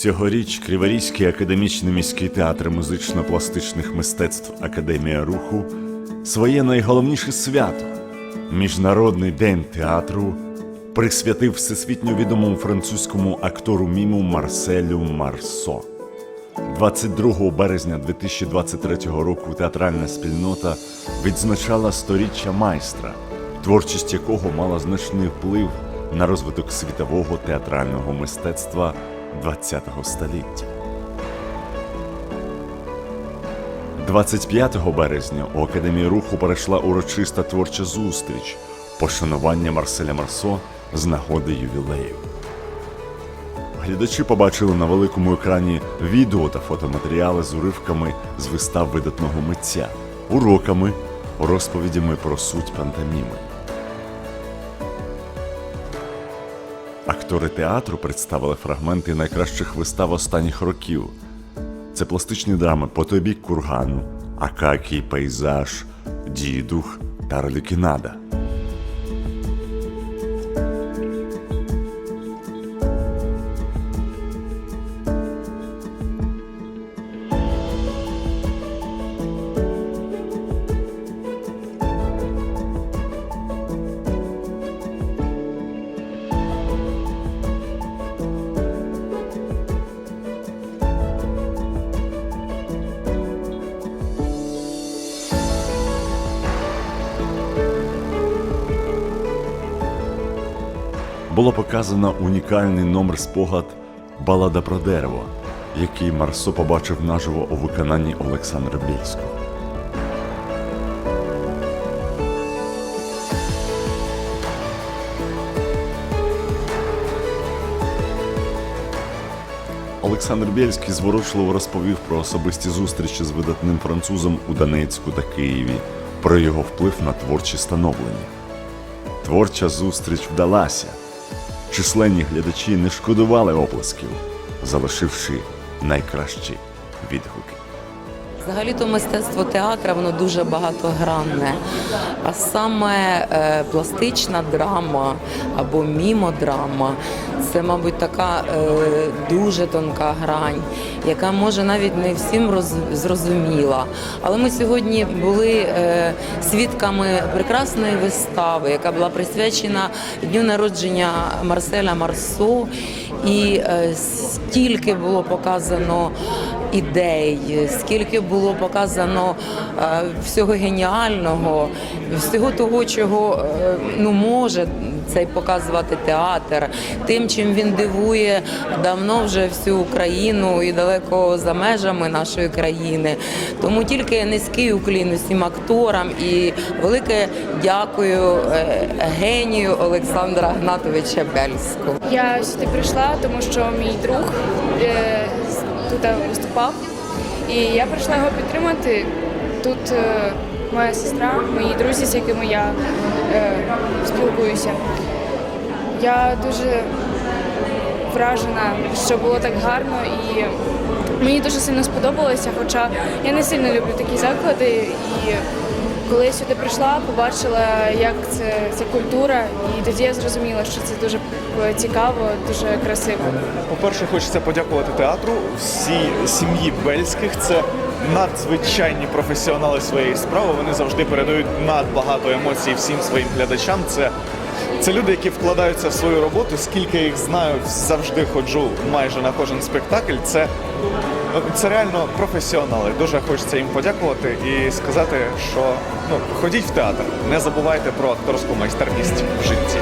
Цьогоріч Криворізький академічний міський театр музично-пластичних мистецтв Академія Руху своє найголовніше свято Міжнародний день театру присвятив всесвітньо відомому французькому актору міму Марселю Марсо. 22 березня 2023 року театральна спільнота відзначала сторіччя майстра, творчість якого мала значний вплив на розвиток світового театрального мистецтва ХХ століття. 25 березня у Академії руху перейшла урочиста творча зустріч пошанування Марселя Марсо з нагоди ювілею. Глядачі побачили на великому екрані відео та фотоматеріали з уривками з вистав видатного митця, уроками, розповідями про суть пантоміми. Актори театру представили фрагменти найкращих вистав останніх років. Це пластичні драми «По тобі кургану, Акакій пейзаж, Дідух та Орлікінада. Було показано унікальний номер спогад Балада про дерево, який Марсо побачив наживо у виконанні Олександра Більського. Олександр Бєльський зворушливо розповів про особисті зустрічі з видатним французом у Донецьку та Києві, про його вплив на творчі становлення. Творча зустріч вдалася. Численні глядачі не шкодували оплесків, залишивши найкращі відгуки. Взагалі-то мистецтво театра воно дуже багатогранне, а саме е, пластична драма або мімодрама це, мабуть, така е, дуже тонка грань, яка може навіть не всім роз, зрозуміла. Але ми сьогодні були е, свідками прекрасної вистави, яка була присвячена дню народження Марселя Марсо. І стільки було показано ідей, скільки було показано е, всього геніального, всього того, чого е, ну може цей показувати театр, тим, чим він дивує давно вже всю Україну і далеко за межами нашої країни. Тому тільки низький уклін усім акторам і велике дякую е, генію Олександра Гнатовича Бельського. Я сюди прийшла, тому що мій друг тут виступав, і я прийшла його підтримати. Тут е, моя сестра, мої друзі, з якими я е, спілкуюся. Я дуже вражена, що було так гарно і мені дуже сильно сподобалося, хоча я не сильно люблю такі заклади. І коли я сюди прийшла, побачила, як це, це культура, і тоді я зрозуміла, що це дуже цікаво, дуже красиво. По-перше, хочеться подякувати театру, всій сім'ї Бельських. Це надзвичайні професіонали своєї справи. Вони завжди передають надбагато емоцій всім своїм глядачам. Це, це люди, які вкладаються в свою роботу. Скільки їх знаю, завжди ходжу майже на кожен спектакль. Це, це реально професіонали. Дуже хочеться їм подякувати і сказати, що ну, ходіть в театр, не забувайте про акторську майстерність в житті.